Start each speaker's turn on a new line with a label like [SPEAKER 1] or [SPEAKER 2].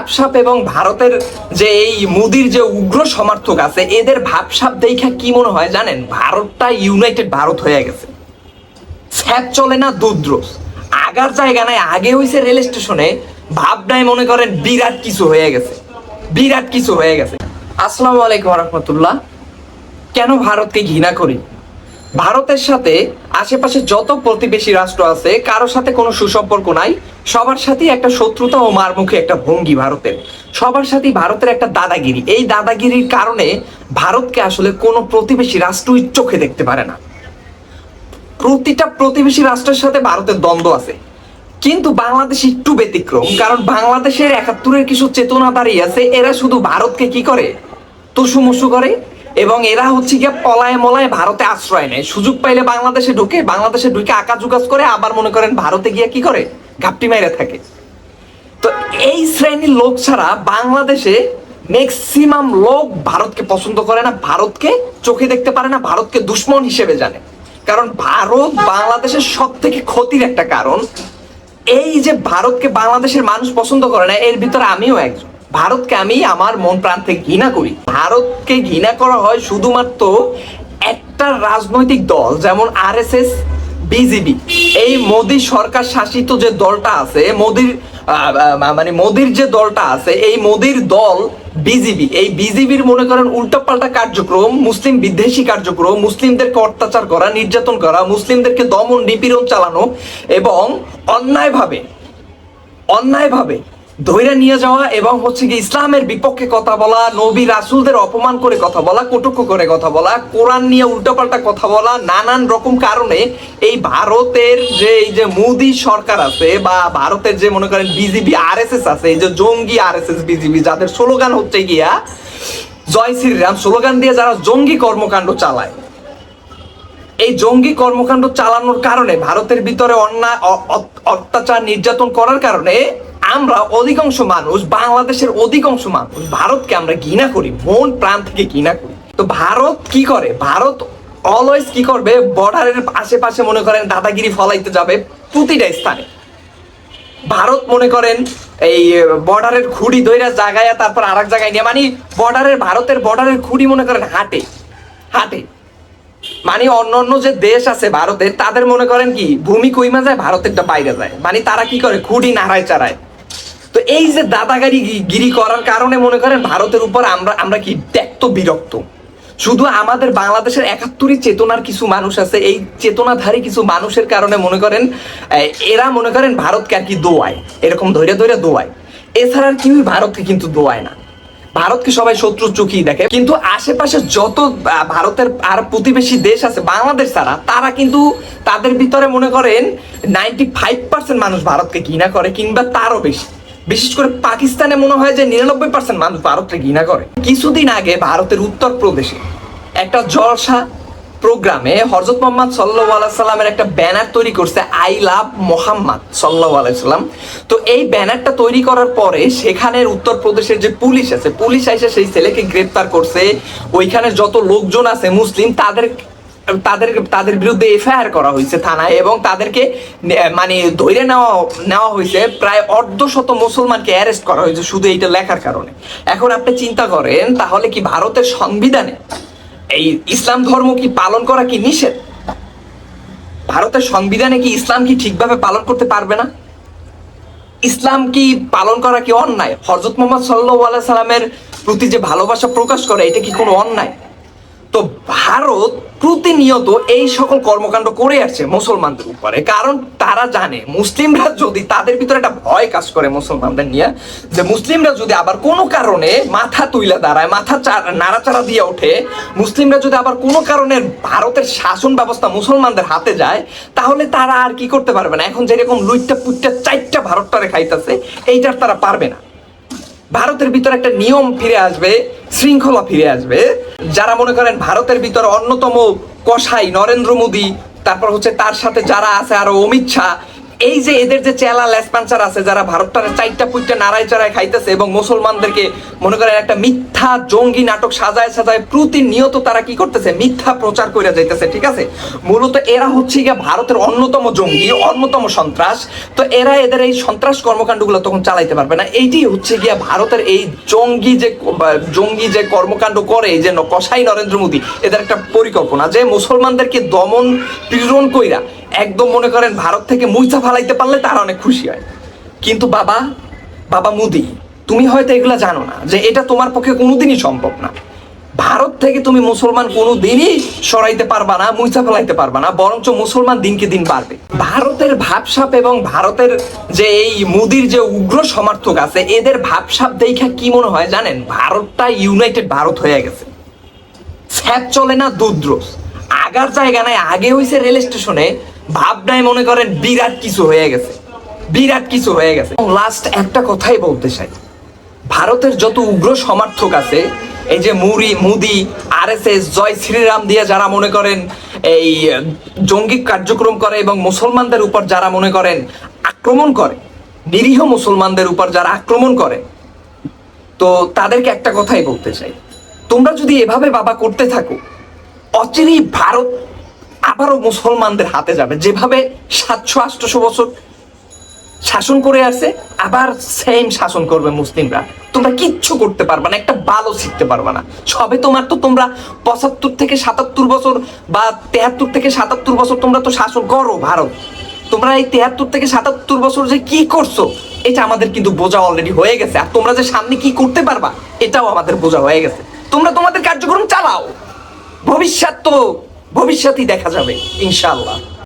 [SPEAKER 1] ভাবসাপ এবং ভারতের যে এই মোদির যে উগ্র সমর্থক আছে, এদের ভাবসাপ দেখা কি মনে হয় জানেন? ভারতটা ইউনাইটেড ভারত হয়ে গেছে। স্যাপ চলে না দুদ্রোস আগার জায়গা নাই, আগে হইছে রেল স্টেশনে। ভাবনায় মনে করেন বিরাট কিছু হয়ে গেছে। বিরাট কিছু হয়ে গেছে। আসসালামু আলাইকুম রহমতুল্লাহ। কেন ভারতকে ঘৃণা করি? ভারতের সাথে আশেপাশে যত প্রতিবেশী রাষ্ট্র আছে কারোর সাথে কোনো সুসম্পর্ক নাই। সবার সাথেই একটা শত্রুতা ও মারমুখী একটা ভঙ্গি ভারতের। সবার সাথেই ভারতের একটা দাদাগিরি। এই দাদাগিরির কারণে ভারতকে আসলে কোনো প্রতিবেশী রাষ্ট্রই চোখে দেখতে পারে না। প্রতিটা প্রতিবেশী রাষ্ট্রের সাথে ভারতের দ্বন্দ্ব আছে। কিন্তু বাংলাদেশ একটু ব্যতিক্রম, কারণ বাংলাদেশের একাত্তরের কিছু চেতনা দাঁড়িয়ে আছে, এরা শুধু ভারতকে কি করে? তুসুমসু করে এবং এরা হচ্ছে গিয়ে পলায় মলায় ভারতে আশ্রয় নেয়। সুযোগ পাইলে বাংলাদেশে ঢুকে বাংলাদেশে ঢুকে আকাশ জুকাজ করে আবার মনে করেন ভারতে গিয়ে কি করে? ঘাপটি মাইরে থাকে। তো এই শ্রেণির লোক ছাড়া বাংলাদেশে ম্যাক্সিমাম লোক ভারতকে পছন্দ করে না, ভারতকে চোখে দেখতে পারে না, ভারতকে দুশ্মন হিসেবে জানে। কারণ ভারত বাংলাদেশের সব থেকে ক্ষতির একটা কারণ, এই যে ভারতকে বাংলাদেশের মানুষ পছন্দ করে না, এর ভিতরে আমিও একজন। ভারতকে আমি আমার মন প্রাণ থেকে ঘৃণা করি। ভারতকে ঘৃণা করা হয় শুধুমাত্র একটা রাজনৈতিক দল, যেমন আরএসএস বিজেপি এই মোদি সরকার শাসিত যে দলটা আছে, মোদির মানে মোদির যে দলটা আছে, এই মোদির দল বিজেপি এই বিজেপির মনে করেন উল্টাপাল্টা কার্যক্রম, মুসলিম বিদ্বেষী কার্যক্রম, মুসলিমদেরকে অত্যাচার করা, নির্যাতন করা, মুসলিমদেরকে দমন, নিপীড়ন চালানো এবং অন্যায়ভাবে অন্যায়ভাবে ধৈর্য নিয়ে যাওয়া এবং হচ্ছে কি ইসলামের বিপক্ষে কথা বলা, নবী রাসুলদের অপমান করে কথা বলা কটুক্ষ করে কথা বলা, কোরআন নিয়ে উল্টোপাল্টা কথা বলা, নানান রকম কারণে এই ভারতের যে, এই যে মোদি সরকার আছে বা ভারতের যে মনে করেন বিজেপি আরএসএস আছে, এই যে জঙ্গি আরএসএস বিজেপি যাদের স্লোগান হচ্ছে গিয়া, জয় শ্রীরাম, স্লোগান দিয়ে যারা জঙ্গি কর্মকাণ্ড চালায়। এই জঙ্গি কর্মকাণ্ড চালানোর কারণে ভারতের ভিতরে অন্যায় অত্যাচার, নির্যাতন করার কারণে আমরা অধিকাংশ মানুষ, বাংলাদেশের অধিকাংশ মানুষ, ভারতকে আমরা ঘৃণা করি, মন প্রাণ থেকে ঘৃণা করি। তো ভারত কি করে? ভারত অলওয়েজ কি করবে? বর্ডারের আশেপাশে মনে করেন দাদাগিরি ফলাইতে যাবে প্রতিটা স্থানে। ভারত মনে করেন এই বর্ডারের খুঁড়ি দইরা জায়গায় তারপর আরেক জায়গায় নিয়ে মানে বর্ডারের ভারতের বর্ডারের খুঁড়ি মনে করেন হাটে হাটে। মানে অন্য অন্য যে দেশ আছে ভারতের, তাদের মনে করেন কি, ভূমি কইমা যায়, ভারতেরটা বাইরে যায়। মানে তারা কি করে? খুঁড়ি নাড়ায় চারায় তো এই যে দাদাগারি গিরি করার কারণে মনে করেন ভারতের উপর আমরা আমরা কি ত্যক্ত বিরক্ত। শুধু আমাদের বাংলাদেশের একাত্তরই চেতনার কিছু মানুষ আছে, এই চেতনাধারী কিছু মানুষের কারণে মনে করেন এরা মনে করেন ভারতকে আর কি দোয়ায়, এরকম ধৈর্য ধৈর্য দোয়ায়। এছাড়া আর কেউই ভারতকে কিন্তু দোয়ায় না। ভারতকে সবাই শত্রু চোখেই দেখে। কিন্তু আশেপাশে যত ভারতের আর প্রতিবেশী দেশ আছে, বাংলাদেশ ছাড়া, তারা কিন্তু তাদের ভিতরে মনে করেন নাইনটি ফাইভ পার্সেন্ট মানুষ ভারতকে ঘৃণা করে কিংবা তারও বেশি। বিশেষ করে পাকিস্তানে মনে হয় যে নিরানব্বই পার্সেন্ট মানুষ ভারতকে ঘৃণা করে। কিছুদিন আগে ভারতের উত্তর প্রদেশে একটা জলসা প্রোগ্রামে হজরত মোহাম্মদ সাল্লাহ সাল্লামের একটা ব্যানার তৈরি করছে, আই লাভ মোহাম্মদ সাল্লাহ তো এই ব্যানারটা তৈরি করার পরে সেখানের উত্তরপ্রদেশের যে পুলিশ আছে, পুলিশ এসে সেই ছেলেকে গ্রেপ্তার করছে। ওইখানে যত লোকজন আছে, মুসলিম, তাদের তাদের তাদের বিরুদ্ধে এফআইআর করা হয়েছে থানায় এবং তাদেরকে মানে ধরে নেওয়া নেওয়া হয়েছে। প্রায় অর্ধশত মুসলমানকে অ্যারেস্ট করা হয়েছে শুধু এইটা লেখার কারণে। এখন আপনি চিন্তা করেন, তাহলে কি ভারতের সংবিধানে এই ইসলাম ধর্ম কি পালন করা কি নিষেধ? ভারতের সংবিধানে কি ইসলাম কি ঠিকভাবে পালন করতে পারবে না? ইসলাম কি পালন করা কি অন্যায়? হজরত মোহাম্মদ সাল্লাহ সাল্লামের প্রতি যে ভালোবাসা প্রকাশ করে, এটা কি কোনো অন্যায়? তো ভারত প্রতিনিয়ত এই সকল কর্মকাণ্ড করে আসছে মুসলমানদের উপরে। কারণ তারা জানে, মুসলিমরা যদি তাদের ভিতরে একটা ভয় কাজ করে মুসলমানদের নিয়ে, যে মুসলিমরা যদি আবার কোনো কারণে মাথা তুইলা দাঁড়ায়, মাথা নাড়াচাড়া দিয়ে ওঠে, মুসলিমরা যদি আবার কোনো কারণে ভারতের শাসন ব্যবস্থা মুসলমানদের হাতে যায়, তাহলে তারা আর কি করতে পারবে না? এখন যেরকম লুইটটা পুইটটা চারটা ভারতটারে খাইতেছে, এইটার তারা পারবে না। ভারতের ভিতরে একটা নিয়ম ফিরে আসবে, শৃঙ্খলা ফিরে আসবে। যারা মনে করেন ভারতের ভিতরে অন্যতম কষাই নরেন্দ্র মোদী, তারপর হচ্ছে তার সাথে যারা আছে আরও অমিত শাহ এই যে এদের যে চেলা লেসপাঞ্চার আছে, যারা ভারতটার চাইটা পুইটা নাড়াই চাড়াই খাইতেছে এবং মুসলমানদেরকে মনে করেন একটা মিথ্যা জঙ্গি নাটক সাজায় সাজায় প্রতিনিয়ত তারা কি করতেছে? মিথ্যা প্রচার করে যাইতেছে, ঠিক আছে? মূলত এরা হচ্ছে গিয়ে ভারতের অন্যতম জঙ্গি, অন্যতম সন্ত্রাস। তো এরা এদের এই সন্ত্রাস কর্মকাণ্ডগুলো তখন চালাইতে পারবে না। এইটাই হচ্ছে গিয়া ভারতের এই জঙ্গি যে জঙ্গি যে কর্মকাণ্ড করে এই যে কসাই নরেন্দ্র মোদী, এদের একটা পরিকল্পনা যে মুসলমানদেরকে দমন পীড়ন কইরা একদম মনে করেন ভারত থেকে মুইচা ফালাইতে পারলে তারা অনেক খুশি হয়। কিন্তু বাবা বাবা মোদি, তুমি হয়তো এগুলা জানো না যে এটা তোমার পক্ষে কোনোদিনই সম্ভব না। ভারত থেকে তুমি মুসলমান কোনোদিনই সরাইতে পারবা না মুইচা ফেলাইতে পারবা না, বরঞ্চ মুসলমান দিনকে দিন বাড়বে। ভারতের ভাবসাপ এবং ভারতের যে এই মোদির যে উগ্র সমর্থক আছে, এদের ভাবসাপ দেখা কি মনে হয় জানেন? ভারতটা ইউনাইটেড ভারত হয়ে গেছে। স্যাপ চলে না দুদ্রোস আগার জায়গা নাই, আগে হইছে রেল স্টেশনে ভাবনায় মনে করেন বিরাট কিছু হয়ে গেছে। বিরাট কিছু হয়ে গেছে। লাস্ট একটা কথাই বলতে চাই। ভারতের যত উগ্র সমর্থক আছে, এই যে মুরি, মুদি আর এস এস জয় শ্রীরাম দিয়ে যারা মনে করেন এই জঙ্গি কার্যক্রম করে এবং মুসলমানদের উপর যারা মনে করেন আক্রমণ করে, নিরীহ মুসলমানদের উপর যারা আক্রমণ করে, তো তাদেরকে একটা কথাই বলতে চাই। তোমরা যদি এভাবে বাবা করতে থাকো, অচিরেই ভারত আবারও মুসলমানদের হাতে যাবে। যেভাবে সাতশো, আটশো বছর শাসন করে আসছে আবার সেম শাসন করবে মুসলিমরা। তোমরা কিচ্ছু করতে পারবে না, একটা ভালো শিখতে পারবে না। সবে তোমার তো তোমরা পঁচাত্তর থেকে সাতাত্তর বছর বা তেহাত্তর থেকে সাতাত্তর বছর তোমরা তো শাসন করো ভারত। তোমরা এই তেহাত্তর থেকে সাতাত্তর বছর যে কি করছ, এটা আমাদের কিন্তু বোঝা অলরেডি হয়ে গেছে। আর তোমরা যে সামনে কি করতে পারবা, এটাও আমাদের বোঝা হয়ে গেছে। তোমরা তোমাদের কার্যক্রম চালাও। ভবিষ্যৎ তো ভবিষ্যৎই দেখা যাবে ইনশাআল্লাহ।